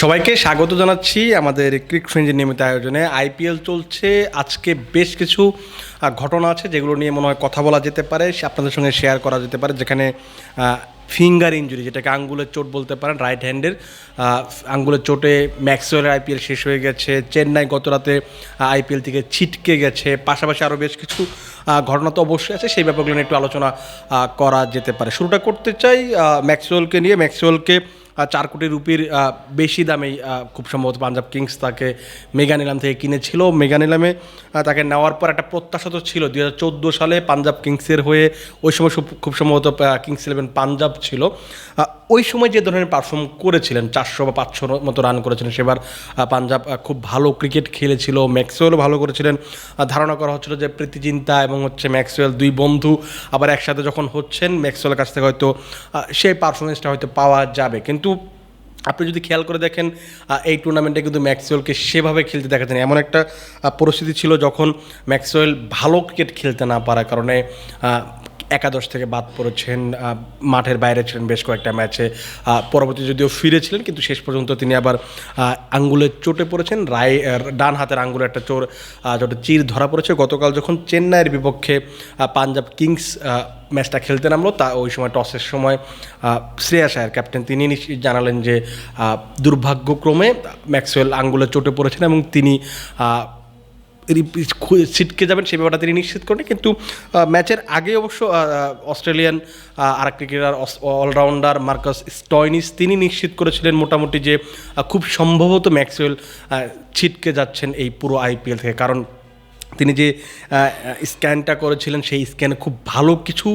সবাইকে স্বাগত জানাচ্ছি আমাদের ক্রিক ফ্রেঞ্জের নিয়মিত আয়োজনে। আইপিএল চলছে, আজকে বেশ কিছু ঘটনা আছে যেগুলো নিয়ে মনে হয় কথা বলা যেতে পারে আপনাদের সঙ্গে শেয়ার করা যেতে পারে, যেখানে ফিঙ্গার ইঞ্জুরি যেটাকে আঙ্গুলের চোট বলতে পারেন রাইট হ্যান্ডের আঙ্গুলের চোটে ম্যাক্সওয়েলের আইপিএল শেষ হয়ে গেছে, চেন্নাই গত রাতে আইপিএল থেকে ছিটকে গেছে, পাশাপাশি আরও বেশ কিছু ঘটনা তো অবশ্যই আছে, সেই ব্যাপারগুলো নিয়ে একটু আলোচনা করা যেতে পারে। শুরুটা করতে চাই ম্যাক্সওয়েলকে নিয়ে। ম্যাক্সওয়েলকে চার কোটি রুপির বেশি আহ, খুব সম্ভবত পাঞ্জাব কিংস তাকে মেগা নিলাম থেকে কিনেছিল। মেগা নিলামে তাকে নেওয়ার পর একটা প্রত্যাশা তো ছিল। দু চোদ্দ সালে পাঞ্জাব কিংসের হয়ে ওই সময় খুব সম্ভবত কিংস ইলেভেন পাঞ্জাব ছিল। ওই সময় যে ধরনের পারফর্ম করেছিলেন চারশো বা পাঁচশোর মতো রান করেছিলেন সেবার পাঞ্জাব খুব ভালো ক্রিকেট খেলেছিল। ম্যাক্সওয়েলও ভালো করেছিলেন। ধারণা করা হচ্ছিল যে প্রীতিচিন্তা এবং হচ্ছে ম্যাক্সওয়েল দুই বন্ধু আবার একসাথে যখন হচ্ছেন ম্যাক্সওয়েলের কাছ থেকে হয়তো সেই পারফরমেন্সটা হয়তো পাওয়া যাবে। কিন্তু আপনি যদি খেয়াল করে দেখেন এই টুর্নামেন্টে কিন্তু ম্যাক্সওয়েলকে সেভাবে খেলতে দেখা যায়। এমন একটা পরিস্থিতি ছিল যখন ম্যাক্সওয়েল ভালো ক্রিকেট খেলতে না পারার কারণে একাদশ থেকে বাদ পড়েছেন মাঠের বাইরে ছিলেন বেশ কয়েকটা ম্যাচে পরবর্তী যদিও ফিরেছিলেন কিন্তু শেষ পর্যন্ত তিনি আবার আঙ্গুলের চোটে পড়েছেন রায় ডান হাতের আঙ্গুলে একটা চোর যেটা চির ধরা পড়েছে। গতকাল যখন চেন্নাইয়ের বিপক্ষে পাঞ্জাব কিংস ম্যাচটা খেলতে নামলো তা ওই সময় টসের সময় আহ, শ্রেয়াস আয়ার ক্যাপ্টেন তিনি জানালেন যে দুর্ভাগ্যক্রমে ম্যাক্সওয়েল আঙ্গুলে চোটে পড়েছেন এবং তিনি ছিটকে যাবেন সেই ব্যাপারটা তিনি নিশ্চিত করেন কিন্তু ম্যাচের আগে অবশ্য অস্ট্রেলিয়ান আর ক্রিকেটার অলরাউন্ডার মার্কাস স্টয়নিস তিনি নিশ্চিত করেছিলেন মোটামুটি যে খুব সম্ভবত ম্যাক্সওয়েল ছিটকে যাচ্ছেন এই পুরো আইপিএল থেকে। কারণ তিনি যে স্ক্যানটা করেছিলেন, সেই স্ক্যানে খুব ভালো কিছু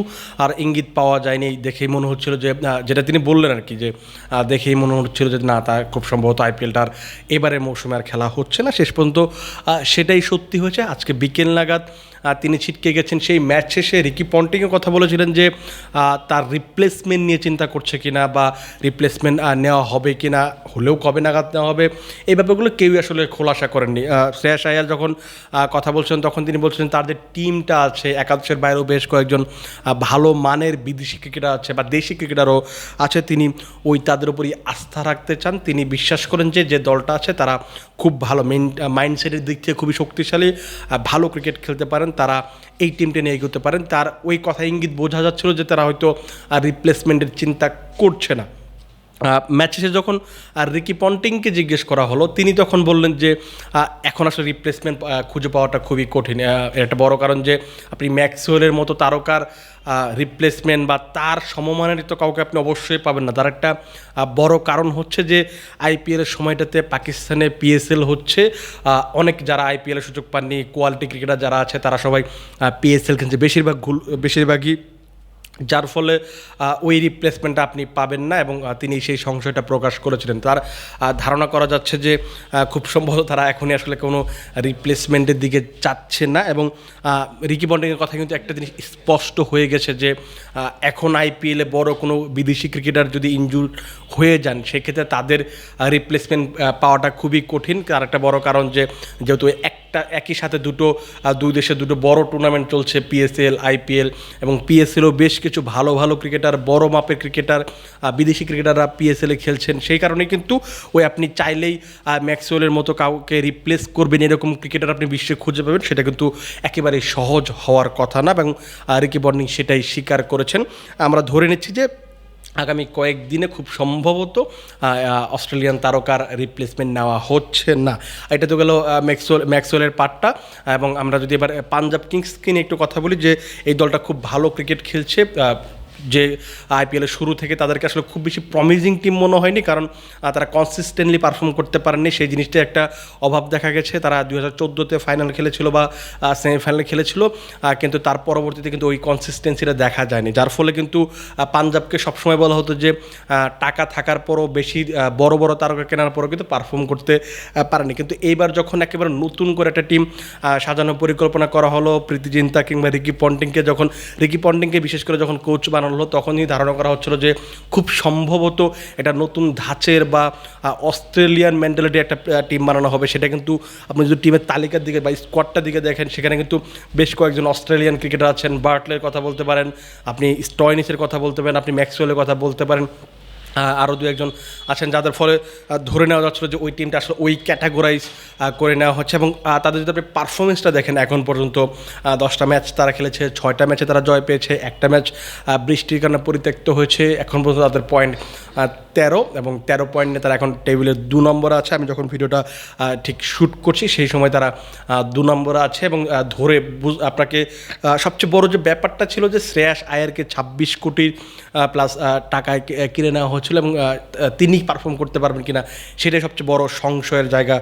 আর ইঙ্গিত পাওয়া যায়নি। দেখেই মনে হচ্ছিল যে যেটা তিনি বললেন আর কি যে দেখেই মনে হচ্ছিল যে, না, তা খুব সম্ভবত আইপিএলটার এবারের মৌসুমে আর খেলা হচ্ছে না। শেষ পর্যন্ত সেটাই সত্যি হয়েছে। আজকে বিকেল নাগাদ তিনি ছিটকে গেছেন। সেই ম্যাচ শেষে রিকি পন্টিংয়ের কথা বলেছিলেন যে তার রিপ্লেসমেন্ট নিয়ে চিন্তা করছে কিনা বা রিপ্লেসমেন্ট নেওয়া হবে কিনা, হলেও কবে নাগাদ নেওয়া হবে, এই ব্যাপারগুলো কেউই আসলে খোলাসা করেননি। শ্রেয়াস আয়ার যখন কথা বলছেন তখন তিনি বলছিলেন, তার যে টিমটা আছে, একাদশের বাইরেও বেশ কয়েকজন ভালো মানের বিদেশি ক্রিকেটার আছে বা দেশি ক্রিকেটারও আছে। তিনি ওই তাদের উপরই আস্থা রাখতে চান। তিনি বিশ্বাস করেন যে যে দলটা আছে, তারা খুব ভালো মাইন্ডসেটের দিক থেকে খুবই শক্তিশালী ভালো ক্রিকেট খেলতে পারেন। তারা এই টিমটা নিয়ে এগোতে পারেন। তার ওই কথা ইঙ্গিত বোঝা যাচ্ছিল যে তারা হয়তো আর রিপ্লেসমেন্টের চিন্তা করছে না। ম্যাচ শেষে যখন রিকি পন্টিংকে জিজ্ঞেস করা হলো, তিনি তখন বললেন যে এখন আসলে রিপ্লেসমেন্ট খুঁজে পাওয়াটা খুবই কঠিন। একটা বড় কারণ যে, আপনি ম্যাক্সওয়েলের মতো তারকার রিপ্লেসমেন্ট বা তার সমমানের তো কাউকে আপনি অবশ্যই পাবেন না। তার একটা বড় কারণ হচ্ছে যে আইপিএলের সময়টাতে পাকিস্তানে পিএসএল হচ্ছে অনেক যারা আইপিএলের সুযোগ পাননি কোয়ালিটি ক্রিকেটার যারা আছে, তারা সবাই পিএসএল খেলছে। বেশিরভাগ বেশিরভাগই যার ফলে ওই রিপ্লেসমেন্টটা আপনি পাবেন না এবং তিনি সেই সংশয়টা প্রকাশ করেছিলেন। তার ধারণা করা যাচ্ছে যে খুব সম্ভবত তারা এখনই আসলে কোনো রিপ্লেসমেন্টের দিকে চাচ্ছে না এবং রিকি বন্ডিংয়ের কথা কিন্তু একটা জিনিস স্পষ্ট হয়ে গেছে যে এখন আইপিএলে বড় কোনো বিদেশি ক্রিকেটার যদি ইনজুর হয়ে যান, সেক্ষেত্রে তাদের রিপ্লেসমেন্ট পাওয়াটা খুবই কঠিন। তার একটা বড় কারণ যে, যেহেতু একটা একই সাথে দুটো দুই দেশে দুটো বড় টুর্নামেন্ট চলছে পিএসএল আইপিএল এবং পিএসএলও বেশ কিছু ভালো ভালো ক্রিকেটার বড় মাপের ক্রিকেটার বিদেশি ক্রিকেটাররা পিএসএলে খেলছেন। সেই কারণে কিন্তু ওই আপনি চাইলেই ম্যাক্সওয়েলের মতো কাউকে রিপ্লেস করবেন, এরকম ক্রিকেটার আপনি বিশ্বে খুঁজে পাবেন, সেটা কিন্তু একেবারে সহজ হওয়ার কথা না এবং রিকি বর্নিং সেটাই স্বীকার করেছেন। আমরা ধরে নিচ্ছি যে আগামী কয়েকদিনে খুব সম্ভবত অস্ট্রেলিয়ান তারকার রিপ্লেসমেন্ট নেওয়া হচ্ছে না। এটা তো গেল ম্যাক্সওয়েল, ম্যাক্সওয়েলের পার্টটা এবং আমরা যদি এবার পাঞ্জাব কিংসকে নিয়ে একটু কথা বলি যে, এই দলটা খুব ভালো ক্রিকেট খেলছে যে আইপিএলের শুরু থেকে তাদেরকে আসলে খুব বেশি প্রমিজিং টিম মনে হয়নি, কারণ তারা কনসিস্টেন্টলি পারফর্ম করতে পারেননি। সেই জিনিসটা একটা অভাব দেখা গেছে। তারা দু হাজার চোদ্দোতে ফাইনাল খেলেছিল বা সেমিফাইনালে খেলেছিল কিন্তু তার পরবর্তীতে কিন্তু ওই কনসিস্টেন্সিটা দেখা যায়নি। যার ফলে কিন্তু পাঞ্জাবকে সবসময় বলা হতো যে টাকা থাকার পরও বেশি বড় বড় তারকা কেনার পরও কিন্তু পারফর্ম করতে পারেনি। কিন্তু এইবার যখন একেবারে নতুন করে একটা টিম সাজানোর পরিকল্পনা করা হলো, প্রীতি জিন্তা কিংবা রিকি পন্টিংকে যখন, রিকি পন্টিংকে বিশেষ করে যখন কোচ বানানো হলো, তখনই ধারণা করা হচ্ছিল যে খুব সম্ভবত এটা নতুন ধাঁচের বা অস্ট্রেলিয়ান মেন্টালিটি একটা টিম বানানো হবে। সেটা কিন্তু আপনি যদি টিমের তালিকার দিকে বা স্কোয়াডটার দিকে দেখেন, সেখানে কিন্তু বেশ কয়েকজন অস্ট্রেলিয়ান ক্রিকেটার আছেন। বার্টলের কথা বলতে পারেন, আপনি স্টয়নিসের কথা বলতে পারেন, আপনি ম্যাক্সওয়েলের কথা বলতে পারেন। আরও দু একজন আছেন যাদের ফলে ধরে নেওয়া যাচ্ছিল যে ওই টিমটা আসলে ওই ক্যাটাগরাইজ করে নেওয়া হচ্ছে এবং তাদের যদি আপনি পারফরমেন্সটা দেখেন, এখন পর্যন্ত দশটা ম্যাচ তারা খেলেছে, ছয়টা ম্যাচে তারা জয় পেয়েছে, একটা ম্যাচ বৃষ্টির কারণে পরিত্যক্ত হয়েছে, এখন পর্যন্ত তাদের পয়েন্ট তেরো এবং তেরো পয়েন্ট নিয়ে তারা এখন টেবিলের দু নম্বরে আছে। আমি যখন ভিডিওটা ঠিক শ্যুট করছি, সেই সময় তারা দু নম্বরে আছে এবং ধরে আপনাকে সবচেয়ে বড় যে ব্যাপারটা ছিল যে শ্রেয়াস আয়ারকে ছাব্বিশ কোটির প্লাস টাকায় কিনে নেওয়া হচ্ছিল এবং তিনি পারফর্ম করতে পারবেন কিনা সেটাই সবচেয়ে বড় সংশয়ের জায়গা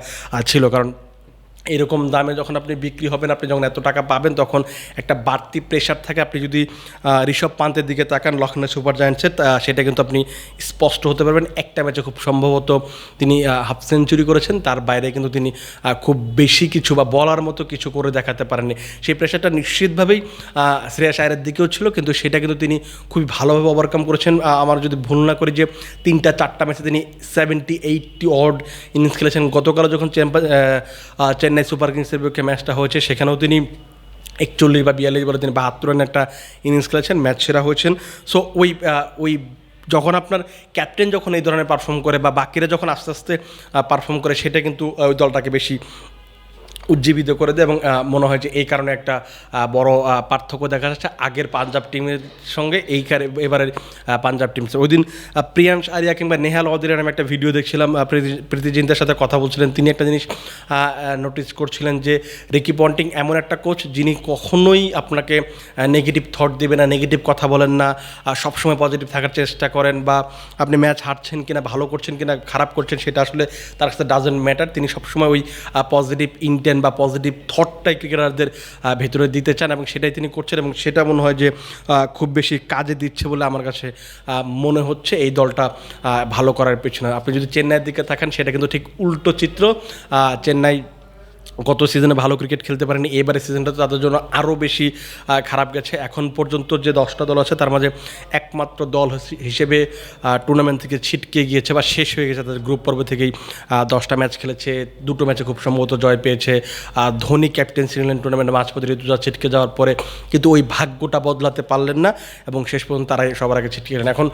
ছিল। কারণ এরকম দামে যখন আপনি বিক্রি হবেন, আপনি যখন এত টাকা পাবেন, তখন একটা বাড়তি প্রেশার থাকে। আপনি যদি ঋষভ পান্তের দিকে তাকান লখনৌ সুপার জায়ান্টসের তা- সেটা কিন্তু আপনি স্পষ্ট হতে পারবেন। একটা ম্যাচে খুব সম্ভবত তিনি হাফ সেঞ্চুরি করেছেন। তার বাইরে কিন্তু তিনি খুব বেশি কিছু বা বলার মতো কিছু করে দেখাতে পারেননি। সেই প্রেশারটা নিশ্চিতভাবেই শ্রেয়াস আয়ারের দিকেও ছিল, কিন্তু সেটা কিন্তু তিনি খুবই ভালোভাবে ওভারকাম করেছেন। আমার যদি ভুল না করি যে, তিনটা, চারটা ম্যাচে তিনি সেভেন্টি এইটটি অড ইনিংস খেলেছেন। গতকাল যখন চ্যাম্পিয়ন চেন্নাই সুপার কিংসের বিপক্ষে ম্যাচটা হয়েছে। সেখানেও তিনি একচল্লিশ বা বিয়াল্লিশ বলে তিনি বাহাত্তর রানের একটা ইনিংস খেলেছেন, ম্যাচ সেরা হয়েছেন। সো ওই ওই যখন আপনার ক্যাপ্টেন যখন এই ধরনের পারফর্ম করে বা বাকিরা যখন আস্তে আস্তে পারফর্ম করে, সেটা কিন্তু ওই দলটাকে বেশি উজ্জীবিত করে দেয় এবং মনে হয় যে এই কারণে একটা বড় পার্থক্য দেখা যাচ্ছে। আগের পাঞ্জাব টিমের সঙ্গে এই এবারের পাঞ্জাব টিম। ওই দিন প্রিয়াংশ আরিয়া কিংবা নেহাল অদিরের আমি একটা ভিডিও দেখছিলাম আহ, প্রীতি- প্রীতি সাথে কথা বলছিলেন। তিনি একটা জিনিস নোটিস করছিলেন যে রিকি পন্টিং এমন একটা কোচ যিনি কখনোই আপনাকে নেগেটিভ থট দেবে না নেগেটিভ কথা বলেন না সবসময় পজিটিভ থাকার চেষ্টা করেন বা আপনি ম্যাচ হারছেন কিনা ভালো করছেন কিনা খারাপ করছেন সেটা আসলে তার কাছে ডাজেন্ট ম্যাটার তিনি সবসময় ওই পজিটিভ ইন্টেন্ট বা পজিটিভ থটটাই ক্রিকেটারদের ভেতরে দিতে চান এবং সেটাই তিনি করছেন এবং সেটা মনে হয় যে খুব বেশি কাজে দিচ্ছে বলে আমার কাছে মনে হচ্ছে এই দলটা ভালো করার পেছনে। আপনি যদি চেন্নাইয়ের দিকে থাকেন সেটা কিন্তু ঠিক উল্টো চিত্র। চেন্নাই গত সিজনে ভালো ক্রিকেট খেলতে পারেনি এবারে সিজনটা তো তাদের জন্য আরও বেশি খারাপ গেছে। এখন পর্যন্ত যে দশটা দল আছে, তার মাঝে একমাত্র দল হিসেবে টুর্নামেন্ট থেকে ছিটকে গিয়েছে বা শেষ হয়ে গেছে তাদের গ্রুপ পর্ব থেকেই। দশটা ম্যাচ খেলেছে, দুটো ম্যাচে খুব সম্ভবত জয় পেয়েছে। ধোনি ক্যাপ্টেন্সি নিলেন টুর্নামেন্টে মাঝপথে ঋতুজা ছিটকে যাওয়ার পরে। কিন্তু ওই ভাগ্যটা বদলাতে পারলেন না এবং শেষ পর্যন্ত তারাই সবার আগে ছিটকে গেলেন। এখন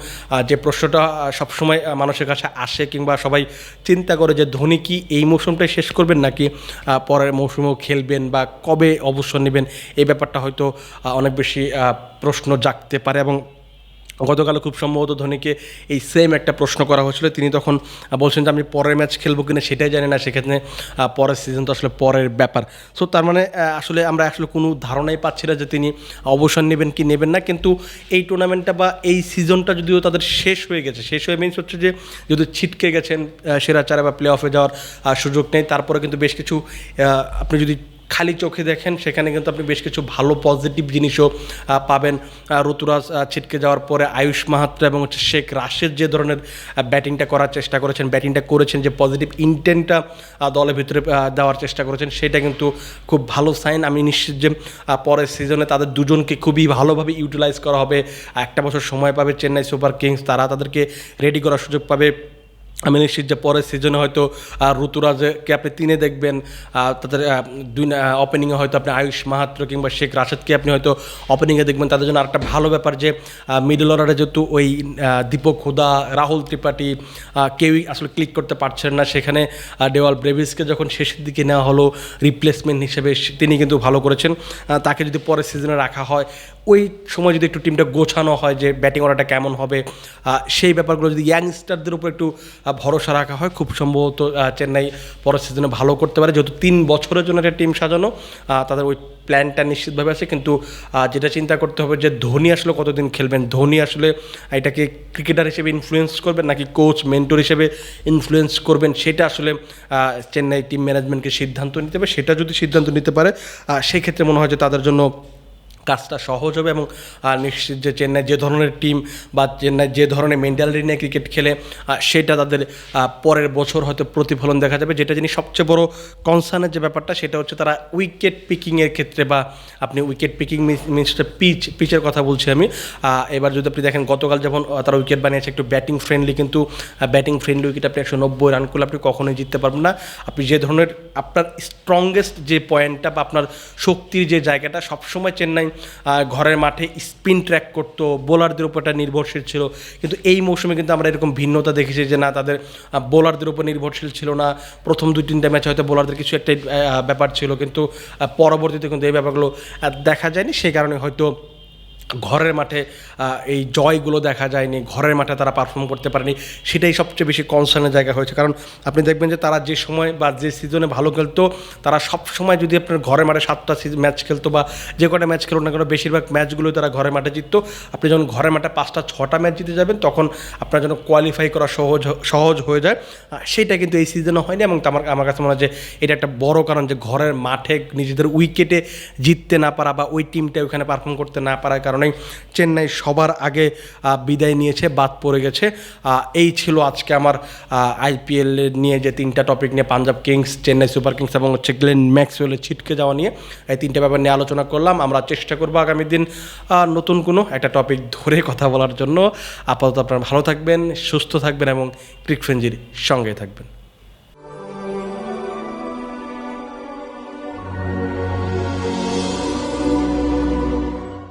যে প্রশ্নটা সবসময় মানুষের কাছে আসে কিংবা সবাই চিন্তা করে যে ধোনি কি এই মৌসুমটাই শেষ করবেন নাকি পরের মৌসুমেও খেলবেন বা কবে অবসর নেবেন, এই ব্যাপারটা হয়তো অনেক বেশি প্রশ্ন জাগতে পারে এবং গতকাল খুব সম্ভবত ধোনিকে এই সেম একটা প্রশ্ন করা হয়েছিল। তিনি তখন বলছেন যে, আমি পরের ম্যাচ খেলব কিনা সেটাই জানি না। সেক্ষেত্রে পরের সিজন তো আসলে পরের ব্যাপার। সো তার মানে আসলে আমরা আসলে কোনো ধারণাই পাচ্ছি না যে তিনি অবসর নেবেন কি নেবেন না। কিন্তু এই টুর্নামেন্টটা বা এই সিজনটা যদিও তাদের শেষ হয়ে গেছে, শেষ হয়ে মিনস হচ্ছে যে, যদি ছিটকে গেছেন সেরা চারে বা প্লে অফে যাওয়ার সুযোগ নেই। তারপরে কিন্তু বেশ কিছু আপনি যদি খালি চোখে দেখেন, সেখানে কিন্তু আপনি বেশ কিছু ভালো পজিটিভ জিনিসও পাবেন। ঋতুরাজ ছিটকে যাওয়ার পরে আয়ুষ মাহাত্র এবং হচ্ছে শেখ রাশেদ যে ধরনের ব্যাটিংটা করার চেষ্টা করেছেন ব্যাটিংটা করেছেন, যে পজিটিভ ইন্টেন্টটা দলের ভিতরে দেওয়ার চেষ্টা করেছেন, সেটা কিন্তু খুব ভালো সাইন আমি নিশ্চিত যে পরের সিজনে তাদের দুজনকে খুবই ভালোভাবে ইউটিলাইজ করা হবে। একটা বছর সময় পাবে চেন্নাই সুপার কিংস, তারা তাদেরকে রেডি করার সুযোগ পাবে। আমি নিশ্চিত যে পরের সিজনে হয়তো ঋতুরাজকে আপনি তিনে দেখবেন তাদের দুই ওপেনিংয়ে হয়তো আপনি আয়ুষ মাহাত্র কিংবা শেখ রাশেদকে আপনি হয়তো ওপেনিংয়ে দেখবেন। তাদের জন্য আরেকটা ভালো ব্যাপার যে মিডল অর্ডারে যেহেতু ওই দীপক হুদা, রাহুল ত্রিপাঠী কেউই আসলে ক্লিক করতে পারছেন না। সেখানে ডেওয়াল ব্রেভিসকে যখন শেষের দিকে নেওয়া হলো রিপ্লেসমেন্ট হিসেবে তিনি কিন্তু ভালো করেছেন। তাকে যদি পরের সিজনে রাখা হয়, ওই সময় যদি একটু টিমটা গোছানো হয় যে ব্যাটিং অর্ডারটা কেমন হবে সেই ব্যাপারগুলো যদি ইয়াংস্টারদের উপর একটু ভরসা রাখা হয়। খুব সম্ভবত চেন্নাই পরের সিজনে ভালো করতে পারে। যেহেতু তিন বছরের জন্য একটা টিম সাজানো তাদের ওই প্ল্যানটা নিশ্চিতভাবে আছে। কিন্তু যেটা চিন্তা করতে হবে যে ধোনি আসলে কতদিন খেলবেন? ধোনি আসলে এটাকে ক্রিকেটার হিসেবে ইনফ্লুয়েন্স করবেন নাকি কোচ মেন্টর হিসেবে ইনফ্লুয়েন্স করবেন? সেটা আসলে চেন্নাই টিম ম্যানেজমেন্টকে সিদ্ধান্ত নিতে হবে। সেটা যদি সিদ্ধান্ত নিতে পারে আহ, সেই ক্ষেত্রে মনে হয় যে তাদের জন্য কাজটা সহজ হবে এবং নিশ্চিত যে চেন্নাই যে ধরনের টিম বা চেন্নাই যে ধরনের মেন্টালিটি নিয়ে ক্রিকেট খেলে সেটা তাদের পরের বছর হয়তো প্রতিফলন দেখা যাবে। যেটা যিনি সবচেয়ে বড় কনসার্নের যে ব্যাপারটা সেটা হচ্ছে তারা উইকেট পিকিংয়ের ক্ষেত্রে বা আপনি উইকেট পিকিং মিনসটা পিচ পিচের কথা বলছি আমি। এবার যদি আপনি দেখেন গতকাল আহ, তারা উইকেট বানিয়েছে একটু ব্যাটিং ফ্রেন্ডলি কিন্তু ব্যাটিং ফ্রেন্ডলি উইকেট আপনি একশো নব্বই রান করলে আপনি কখনোই জিততে পারবেন না। আপনি যে ধরনের আপনার স্ট্রংগেস্ট যে পয়েন্টটা বা আপনার শক্তির যে জায়গাটা সবসময় চেন্নাই ঘরের মাঠে স্পিন ট্র্যাক করতো, বোলারদের উপর এটা নির্ভরশীল ছিল। কিন্তু এই মৌসুমে কিন্তু আমরা এরকম ভিন্নতা দেখেছি যে না, তাদের বোলারদের উপর নির্ভরশীল ছিল না। প্রথম দুই, তিনটা ম্যাচ হয়তো বোলারদের কিছু একটা ব্যাপার ছিল। কিন্তু পরবর্তীতে কিন্তু এই ব্যাপারগুলো দেখা যায়নি। সেই কারণে হয়তো ঘরের মাঠে এই জয়গুলো দেখা যায়নি, ঘরের মাঠে তারা পারফর্ম করতে পারেনি, সেটাই সবচেয়ে বেশি কনসার্নের জায়গা হয়েছে। কারণ আপনি দেখবেন যে তারা যে সময় বা যে সিজনে ভালো খেলতো, তারা সব সময় যদি আপনার ঘরের মাঠে সাতটা ম্যাচ খেলতো বা যে কটা ম্যাচ খেলো না কেন, বেশিরভাগ ম্যাচগুলো তারা ঘরের মাঠে জিততো। আপনি যখন ঘরের মাঠে পাঁচটা, ছটা ম্যাচ জিতে যাবেন, তখন আপনার জন্য কোয়ালিফাই করা সহজ সহজ হয়ে যায়। সেটা কিন্তু এই সিজনে হয়নি এবং আমার আমার কাছে মনে হয় যে এটা একটা বড় কারণ যে ঘরের মাঠে নিজেদের উইকেটে জিততে না পারা বা ওই টিমটা ওখানে পারফর্ম করতে না পারার কারণেই চেন্নাই সবার আগে বিদায় নিয়েছে, বাদ পড়ে গেছে। এই ছিল আজকে আমার আইপিএল নিয়ে যে তিনটা টপিক নিয়ে Punjab Kings Chennai Super Kings এবং হচ্ছে গ্লেন ম্যাক্সওয়েলের ছিটকে যাওয়া নিয়ে এই তিনটে ব্যাপার নিয়ে আলোচনা করলাম। আমরা চেষ্টা করব আগামী দিন নতুন কোনো একটা টপিক ধরে কথা বলার জন্য। আপাতত আপনারা ভালো থাকবেন, সুস্থ থাকবেন এবং ক্রিক ফ্রেঞ্জির সঙ্গে থাকবেন।